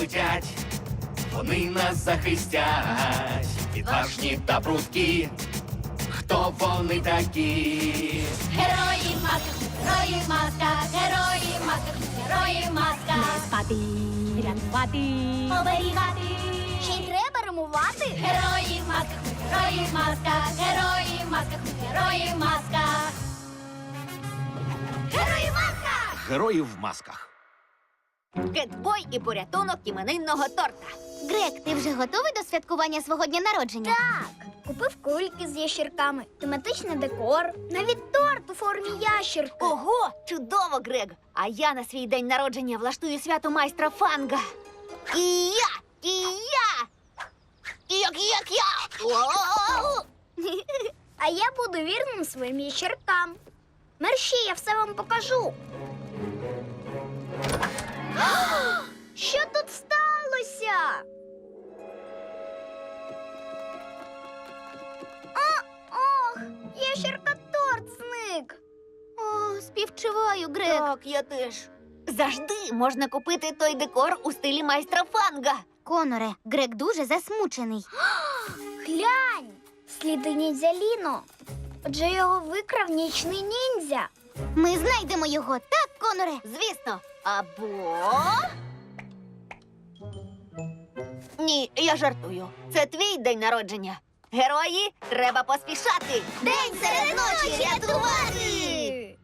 летять, вони нас захистять, відважні та прудкі. Хто вони такі? Герої в масках, герої в масках, герої в масках, герої в масках. Спати, рятувати. Оберігати. Ще й треба римувати. Герої в масках, герої в масках, герої в масках, герої в масках. Герої в масках! Герої в масках. Кетбой і порятунок іменинного торта. Грек, ти вже готовий до святкування свого дня народження? Так, купив кульки з ящірками, тематичний декор, навіть торт у формі ящірки. Ого, чудово, Грег! А я на свій день народження влаштую свято майстра фанга. І я! І я! І як, як я! О! А я буду вірним своїм ящіркам. Мерщі, я все вам покажу. Що тут сталося? А, ох, ящірка торт зник. О, співчуваю, Грег. Так, я теж. Завжди можна купити той декор у стилі майстра фанга. Коноре, Грег дуже засмучений. Глянь, сліди ніндзя Ліно. Отже, його викрав нічний ніндзя. Ми знайдемо його, так, Коноре? Звісно. Або. Ні, я жартую. Це твій день народження. Герої, треба поспішати. День серед ночі рятувати!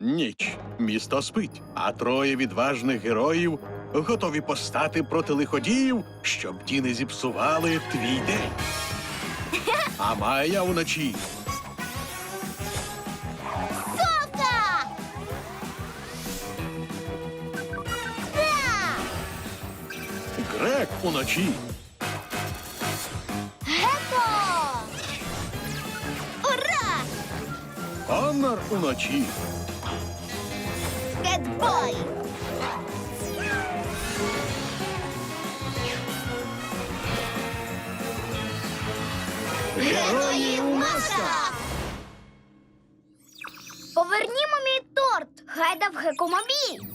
Ніч. Місто спить, а троє відважних героїв готові постати проти лиходіїв, щоб ті не зіпсували твій день. А Майя уночі Грек уночі, Геко! Ура! Коннор уночі, Кетбой! Герої у масках! Повернімо мій торт. Гайда в гекомобіль.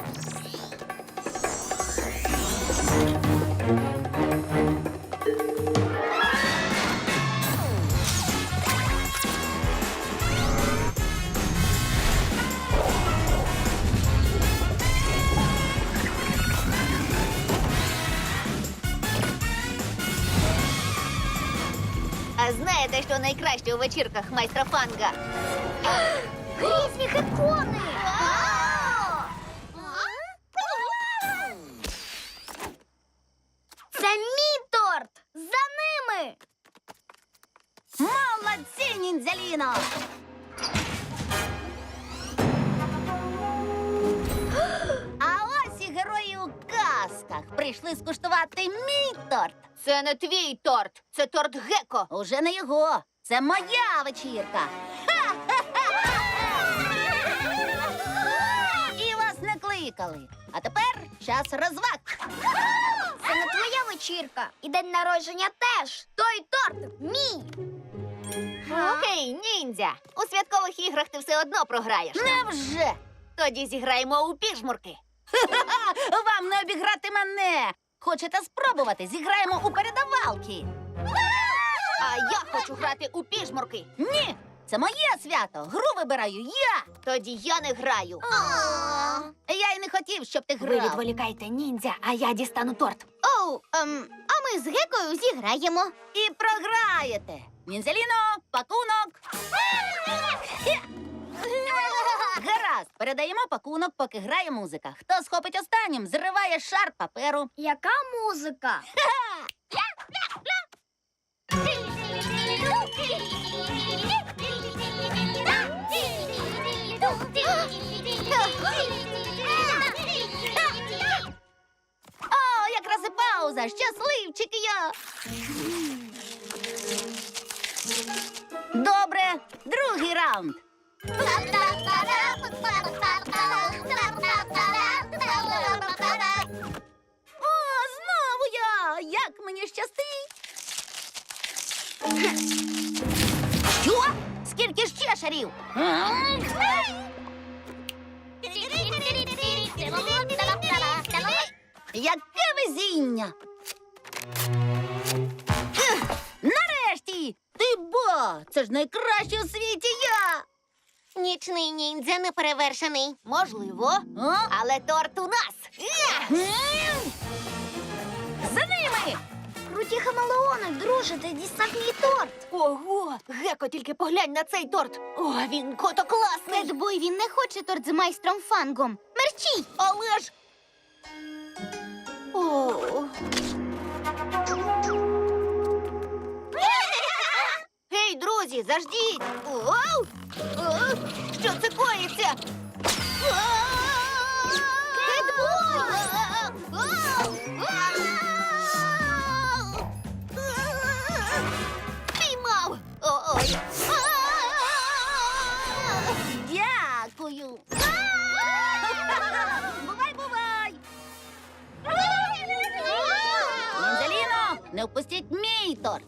А знаєте, що найкраще у вечірках майстра фанга? Грізні гекони. Це не твій торт, це торт Геко. Уже не його. Це моя вечірка. І вас не кликали. А тепер час розваг. Це не твоя вечірка. І день народження теж. Той торт мій. Окей, ніндзя. У святкових іграх ти все одно програєш. Невже? Тоді зіграємо у піжмурки. Вам не обіграти мене. Хочете спробувати? Зіграємо у передавалки. А я хочу грати у піжмурки. Ні, це моє свято. Гру вибираю я. Тоді я не граю. Я й не хотів, щоб ти грав. Ви відволікайте ніндзя, а я дістану торт. Оу, ем, а ми з Гекою зіграємо. І програєте. Ніндзяліно, пакунок. Передаємо пакунок, поки грає музика. Хто схопить останнім, зриває шар паперу. Яка музика? О, якраз і пауза. Щасливчик я. Добре, другий раунд. О, знову я! Як мені щастить! Що? Скільки ще шарів? Яке везіння. Нарешті! Ти ба! Це ж найкраще у світі я! Нічний ніндзя неперевершений. Можливо. Але торт у нас. За ними! Круті хамелеони, друже, ти дістав мій торт. Ого! Геко, тільки поглянь на цей торт. О, він кото класний! Кетбой, він не хоче торт з майстром фангом. Мерчій! Але ж. О. Заждіть! Оу! Що це коїться? Піймав! Дякую! Бувай, бувай! Ніндзяліно, не впустіть мій торт.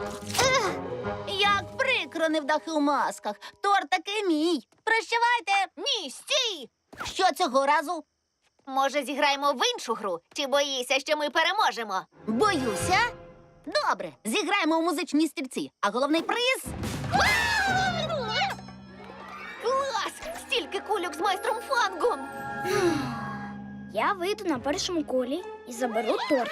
Ех, Як прикро невдахи у масках. Торт таки мій. Прощавайте. Ні, стій. Що цього разу? Може, зіграємо в іншу гру? Чи боїшся, що ми переможемо? Боюся. Добре, зіграємо у музичні стільці, а головний приз. Клас! Стільки кульок з майстром фангом. Я вийду на першому колі і заберу торт.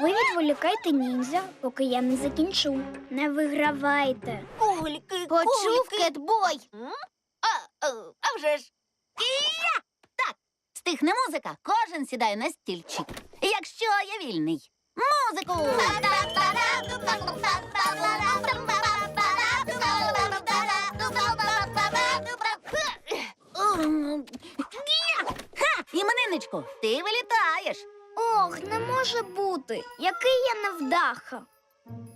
Ви відволікайте ніндзя, поки я не закінчу. Не вигравайте. Кульки, Почув кульки. кетбой. М? А, а, а вже ж. І-я! Так, стихне музика, кожен сідає на стільчик. Якщо я вільний. Музику! Іменинничку, ти вилітаєш. Ох, не може бути. Який я невдаха.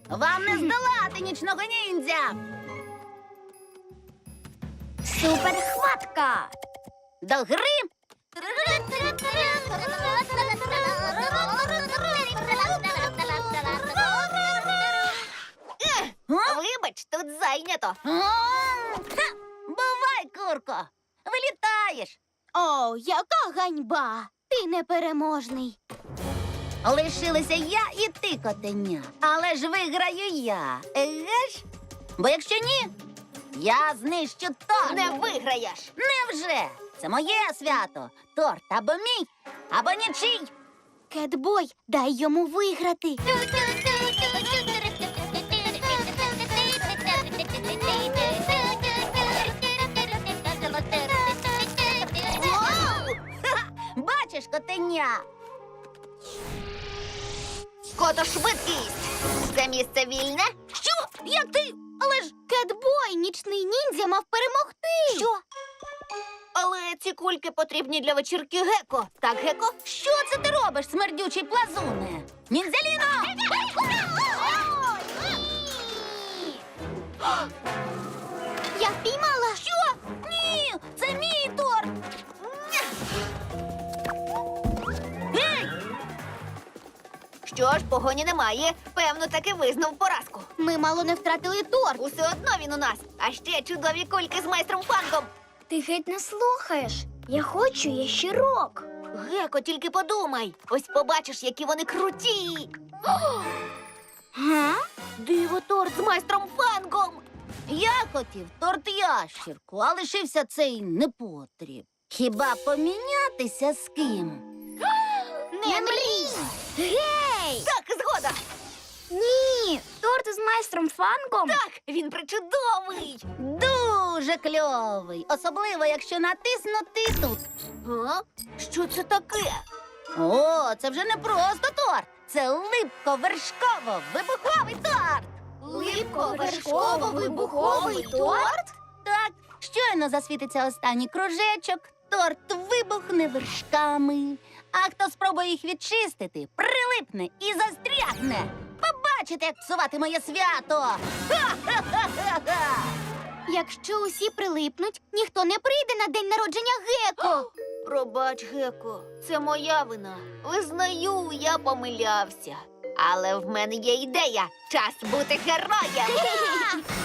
Вам не здолати нічного ніндзя. Суперхватка! До гри. Вибач, тут зайнято. Бувай, курко. Вилітаєш. О, яка ганьба! Ти непереможний. Лишилися я і ти, котеня. Але ж виграю я. Еге ж? Бо якщо ні, я знищу торт. Не виграєш. Невже? Це моє свято. Торт або мій, або нічий. Кетбой, дай йому виграти. Бачиш, котеня. Кото швидкість. Це місце вільне? Що? Як ти? Але ж. Кетбой, нічний ніндзя мав перемогти. Що? Але ці кульки потрібні для вечірки Геко. Так, Геко? Що це ти робиш, смердючий плазуне? Ніндзяліно! Я впіймала. Що? Що ж, погоні немає. Певно, таки визнав поразку. Ми мало не втратили торт. Усе одно він у нас. А ще чудові кульки з майстром фангом. Ти геть не слухаєш. Я хочу ящирок. Геко, тільки подумай. Ось побачиш, які вони круті. Га? Диво торт з майстром фангом. Я хотів торт ящірку, а лишився цей непотріб. Хіба помінятися з ким? Не мрій. Гей! Так, згода. Ні! Торт з майстром фангом? Так, він причудовий. Дуже кльовий. Особливо, якщо натиснути тут. А? Що це таке? О, це вже не просто торт. Це липко-вершково-вибуховий торт. Липко-вершково-вибуховий торт? Так, щойно засвітиться останній кружечок, торт вибухне вершками. А хто спробує їх відчистити, прилипне і застрягне. Побачите, як псувати моє свято. Ха-ха-ха-ха-ха! Якщо усі прилипнуть, ніхто не прийде на день народження Геко. Пробач, Геко, це моя вина. Визнаю, я помилявся. Але в мене є ідея. Час бути героєм.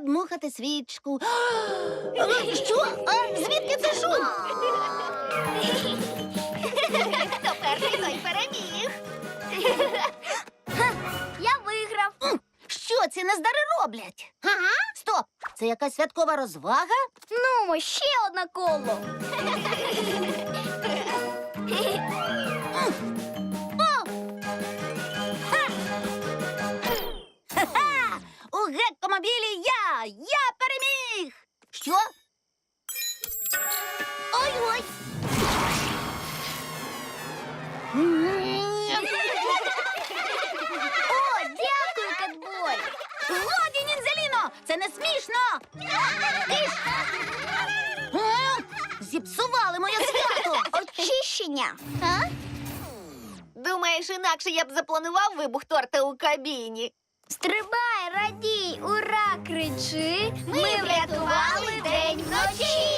Задмухати свічку. Що? А, звідки це шум? Хто перший, той переміг. Я виграв. Що ці нездари роблять? Ага. Стоп! Це якась святкова розвага? Ну, ще одне коло. У геккомобілі я! Я переміг! Що? Ой-ой! О, дякую, кетбой. Годі, ніндзяліно! Це не смішно! Тиш! А? Зіпсували моє свято! Очищення. Думаєш, інакше я б запланував вибух торта у кабіні. Стрибай, радій, ура, кричи. Ми врятували день вночі.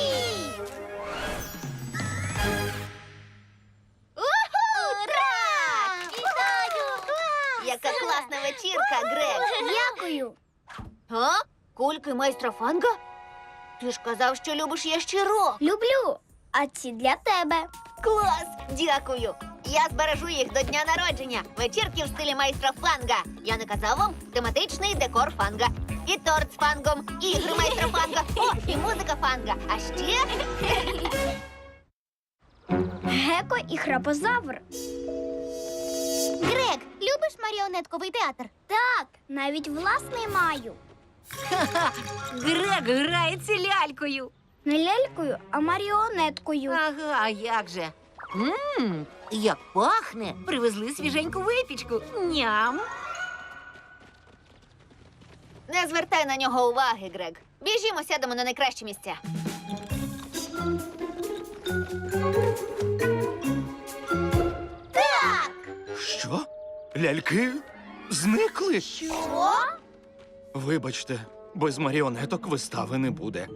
Ура! Яка класна вечірка, Грег. Дякую. А? Кульки майстра фанга? Ти ж казав, що любиш ящерок. Люблю. А ці для тебе. Клас! Дякую! Я збережу їх до дня народження. Вечірки в стилі майстра фанга. Я не казав вам тематичний декор фанга. І торт з фангом, і ігри майстра фанга, о, і музика фанга. А ще Геко і храпозавр. Грег, любиш маріонетковий театр? Так, навіть власний маю. Грег грається лялькою. Не лялькою, а маріонеткою. Ага, а як же? Мм, як пахне. Привезли свіженьку випічку. Ням. Не звертай на нього уваги, Грег. Біжімо, сядемо на найкращі місця. Що? Ляльки зникли? Що? Вибачте, без маріонеток вистави не буде.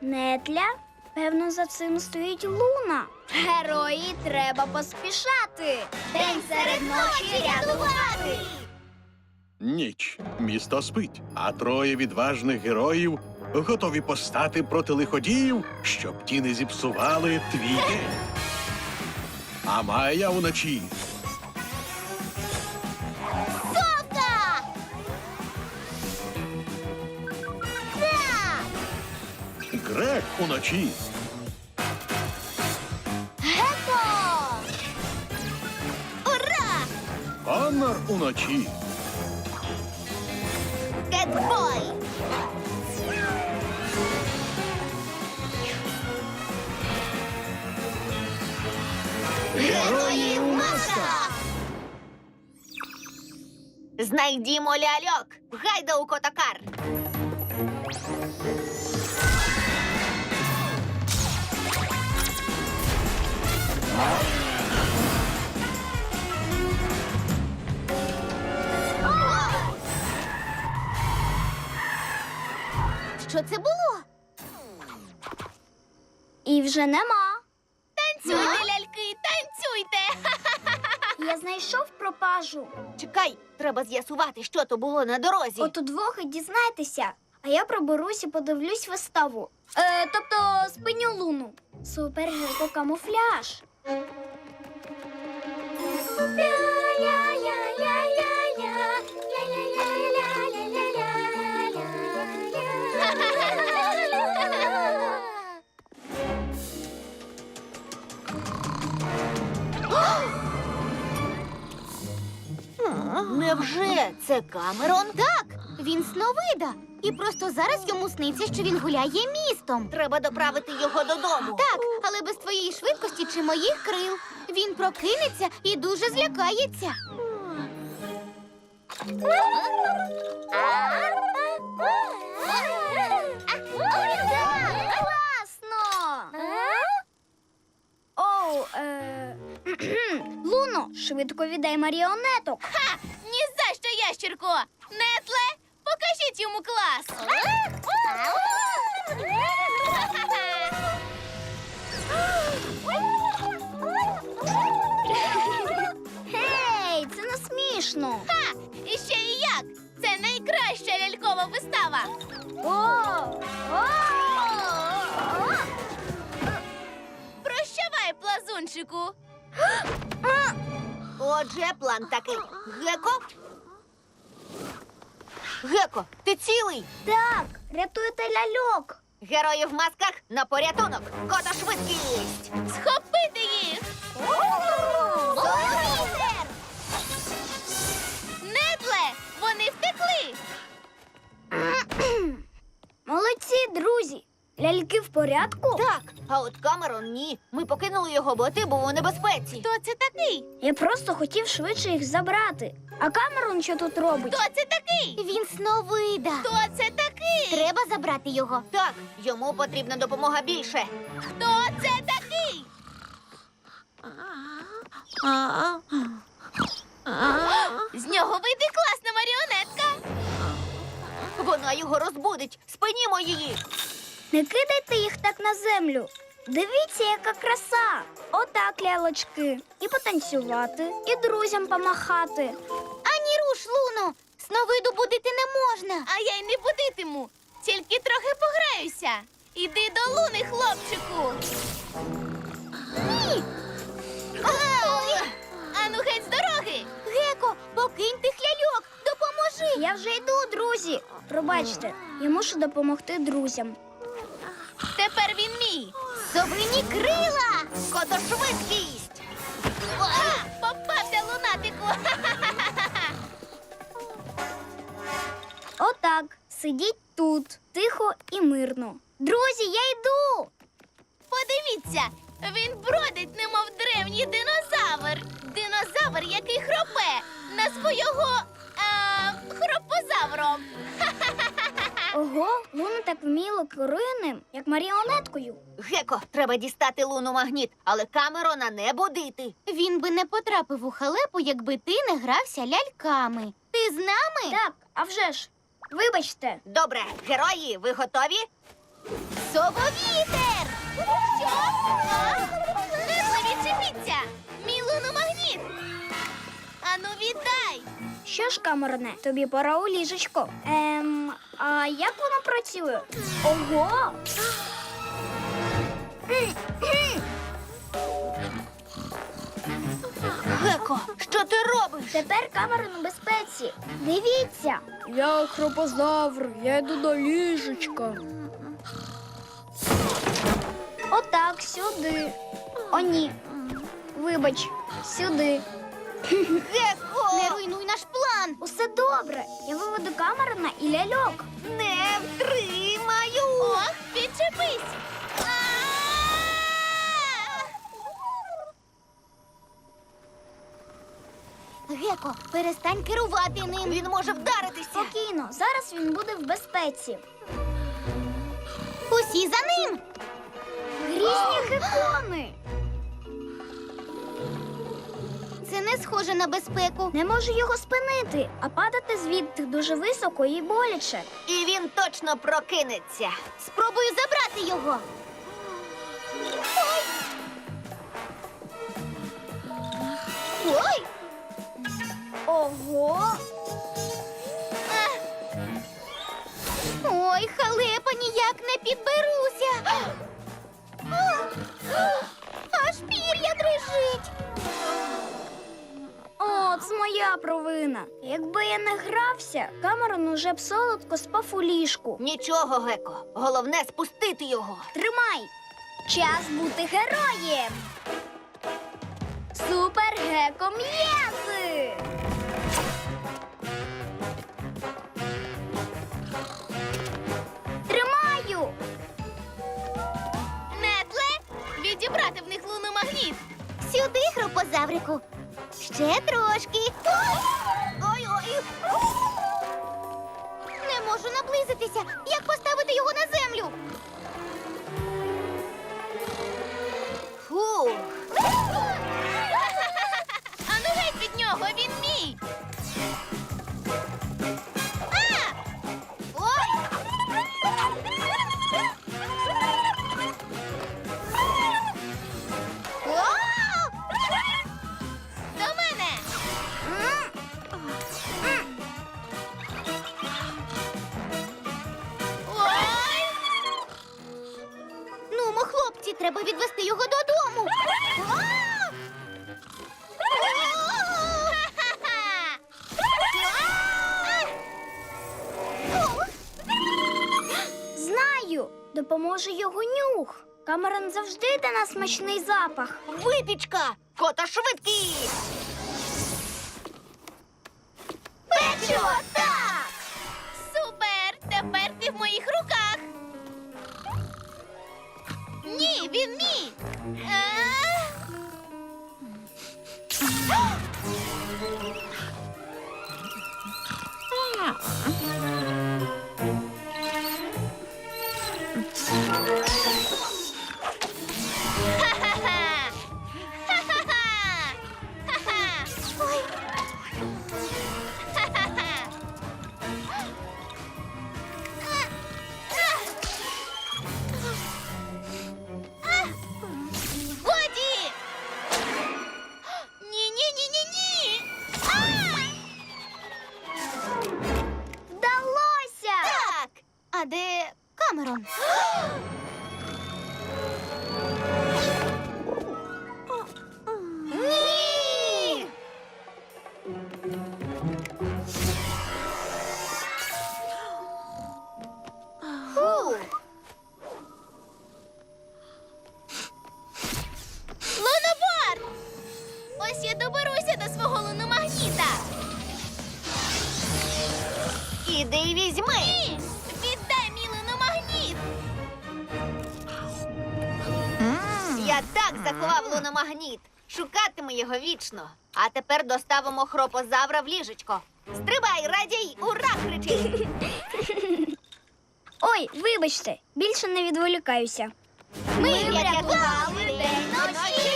Нетля? Певно, за цим стоїть луна. Герої треба поспішати. День серед ночі рятувати. Ніч. Місто спить, а троє відважних героїв готові постати проти лиходіїв, щоб ті не зіпсували твій день. А Майя уночі Грег уночі. Ура! Коннор уночі. Кетбой! Герої в масках! Знайдімо ляльок! Гайда у котокар! Що це було? І вже нема. Танцюйте, ляльки, танцюйте! Я знайшов пропажу. Чекай, треба з'ясувати, що то було на дорозі. От удвох і дізнайтеся. А я проберусь і подивлюсь виставу. Е, тобто спиню луну. Супергеко камуфляж. Невже це Камерон? Так, він сновида. І просто зараз йому сниться, що він гуляє містом. Треба доправити його додому. Так, але без твоєї швидкості чи моїх крил. Він прокинеться і дуже злякається. Класно! Оу, е... Луно, швидко віддай маріонеток. Ні за що, ящірко! Нетле, покажіть йому клас. Гей, це не смішно. І ще і як! Це найкраща лялькова вистава. Прощавай, плазунчику. Отже, план такий. Геко? Геко, ти цілий? Так, рятуйте ляльок. Герої в масках на порятунок. Кота швидкість. Схопити їх. Вітер! Нетле, вони втекли. Молодці, друзі. Ляльки в порядку? Так, а от Камерон ні. Ми покинули його, бо ти був у небезпеці. Хто це такий? Я просто хотів швидше їх забрати. А Камерон що тут робить? Хто це такий? Він сновида. Хто це такий? Треба забрати його. Так, йому потрібна допомога більше. Хто це такий? З нього вийде класна маріонетка. Вона його розбудить. Спинімо її. Не кидайте їх так на землю. Дивіться, яка краса! Отак, лялочки. І потанцювати, і друзям помахати. Ані руш, Луно. Сновиду будити не можна. А я й не будитиму. Тільки трохи пограюся. Іди до луни, хлопчику. Ой! Ану геть з дороги. Геко, покинь тих ляльок. Допоможи. Я вже йду, друзі. Пробачте, я мушу допомогти друзям. Совині крила. Кота швидкість. А, попався лунатику. Отак, сидіть тут, тихо і мирно. Друзі, я йду. Подивіться, він бродить, немов древній динозавр. Динозавр, який хропе. Назву його а, хропозавром. Ого, Луна так вміло керує ним, як маріонеткою. Геко, треба дістати луну магніт, але Камерона не будити. Він би не потрапив у халепу, якби ти не грався ляльками. Ти з нами? Так, а вже ж. Вибачте, Добре, герої, ви готові? Сововітер! Що? Нетле, відчепіться! Мій луномагніт! Ану, віддай! Що ж, Камероне, тобі пора у ліжечко. Ем, а як воно працює? Ого! Геко, що ти робиш? Тепер Камерон у безпеці. Дивіться. Я хропозавр, я йду до ліжечка. Отак, сюди. О, ні. Вибач, сюди. Геко! Не руйнуй наш план! Усе добре. Я виведу Камерона і ляльок. Не втримаю! Ох, відчепись! А! Геко, перестань керувати ним. Він може вдаритися. Спокійно, зараз він буде в безпеці. Усі за ним. Грізні гекони. Це не схоже на безпеку. Не можу його спинити, а падати звідти дуже високо і боляче. І він точно прокинеться. Спробую забрати його. Ой! Ой! Ого! Ой, халепа, ніяк не підберуся. Аж пір'я дрижить. Це моя провина. Якби я не грався, Камерон уже б солодко спав у ліжку. Нічого, Геко. Головне спустити його. Тримай! Час бути героєм! Супер геко Ще трошки. Ой, ой. Не можу наблизитися. Як Камерон завжди дає нас смачний запах. Випічка! Кота швидкість! Печиво! Так! Супер! Тепер ти в моїх руках. Ні, він мій. А? Вічно. А тепер доставимо хропозавра в ліжечко. Стрибай, радій, ура! кричи! Ой, вибачте, більше не відволікаюся. Ми врятували день ночі!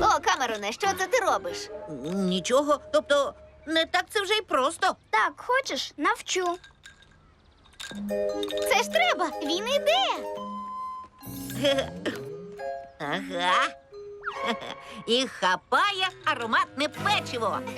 О, Камероне, що це ти робиш? Нічого, тобто не так це вже й просто. Так, хочеш, навчу. Це ж треба! Він іде! Ага. І хапає ароматне печиво.